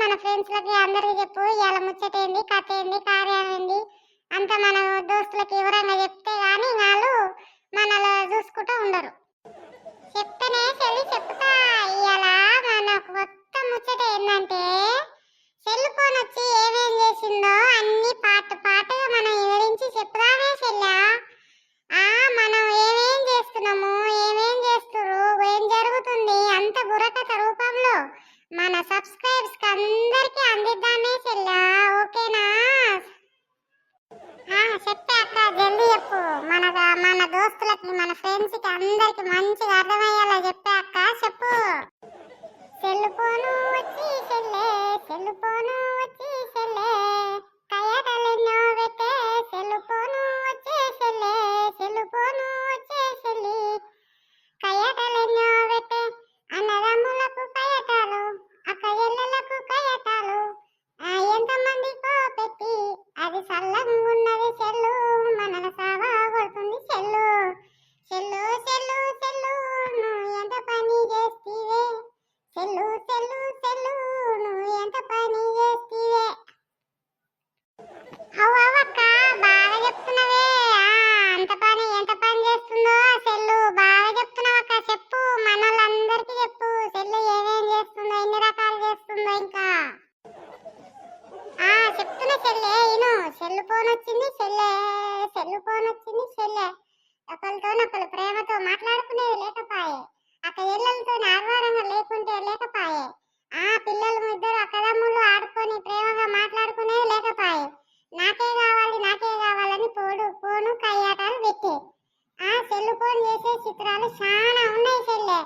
మన ఫ్రెండ్స్లకి అందరికీ చెప్పు ఇవాళ ముచ్చట ఏంది కథ ఏంది కార్యం ఏంది అంత మన దోస్తులకి వివరంగా చెప్తే కానీ వాళ్ళు మనలో చూసుకుంటూ ఉండరు. చెప్తేనే చెల్లి చెప్తా ఇవాళ మన కొత్త ముచ్చట ఏంటంటే సెల్ ఫోన్ వచ్చి ఏమేం చేసిందో అన్ని పాట పాటగా మనం వివరించి చెప్దామే చెల్లా. ఆ మనం ఏమేం చేస్తున్నాము ఏమేం చేస్తురు ఏం జరుగుతుంది అంత బుర్రకథ రూపంలో మన సబ్స్క్రైబ్స్కి అందరికి అందిద్దామే చెల్లా. ఓకేనా? ఆ, చెప్పే అక్క జల్దీ చెప్పు. మన మన దోస్తులకి మన ఫ్రెండ్స్కి అందరికి మంచిగా అర్థమయ్యేలా చెప్పు. ఎంత పని చేస్తీవే? సెల్లు సెల్లు సెల్లు నువ్వు ఎంత పని చేస్తీవే? అవ్వక్క బాగా చెప్తున్నావే. అంత పని ఎంత పని చేస్తుందో సెల్లు. బాగా చెప్తున్నావక్క చెప్పు. మనోళ్ళందరికీ చెప్పు. సెల్లు ఏమేం చేస్తుందో ఎన్ని రకాలు చేస్తుందో ఇంకా. ఆ చెప్తున్నా చెల్లె ఇను. సెల్లు ఫోన్ వచ్చింది చెల్లె సెల్ ఫోన్ వచ్చింది చెల్లె ఒకరితో ఒకరు ప్రేమతో మాట్లాడుకునేది లేకపాయే. అక్క ఇళ్ళతో లేకుంటే లేకపాయే. ఆ పిల్లలు ఇద్దరు అక్కదమ్ములు ఆడుకొని ప్రేమగా మాట్లాడుకునేది లేకపాయే. నాకే కావాలి నాకే కావాలని పోడు ఫోను కయ్యాటాలు పెట్టి. ఆ సెల్ ఫోన్ చేసే చిత్రాలు చాలా ఉన్నాయి సెల్లే.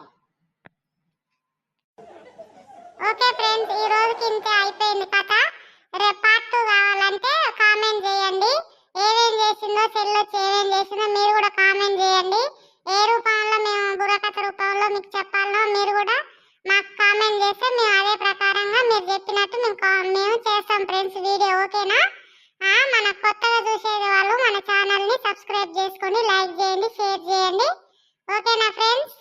ఓకే ఫ్రెండ్స్ ఈ రోజుకి ఇంతే అయిపోయింది కథ. రేపు పార్ట్ టూ కావాలంటే కామెంట్ చేయండి. ఏమేం చేసిందో సెల్ వచ్చి ఏమేం చేసిందో మీరు కూడా కామెంట్ చేయండి. చేస్తే మేము అదే ప్రకారంగా మీరు చెప్పినట్టు మేము మేము చేస్తాం ఫ్రెండ్స్ వీడియో ఓకేనా? మన కొత్తగా చూసేది వాళ్ళు మన ఛానల్ని సబ్స్క్రైబ్ చేసుకోండి లైక్ చేయండి షేర్ చేయండి. ఓకేనా ఫ్రెండ్స్?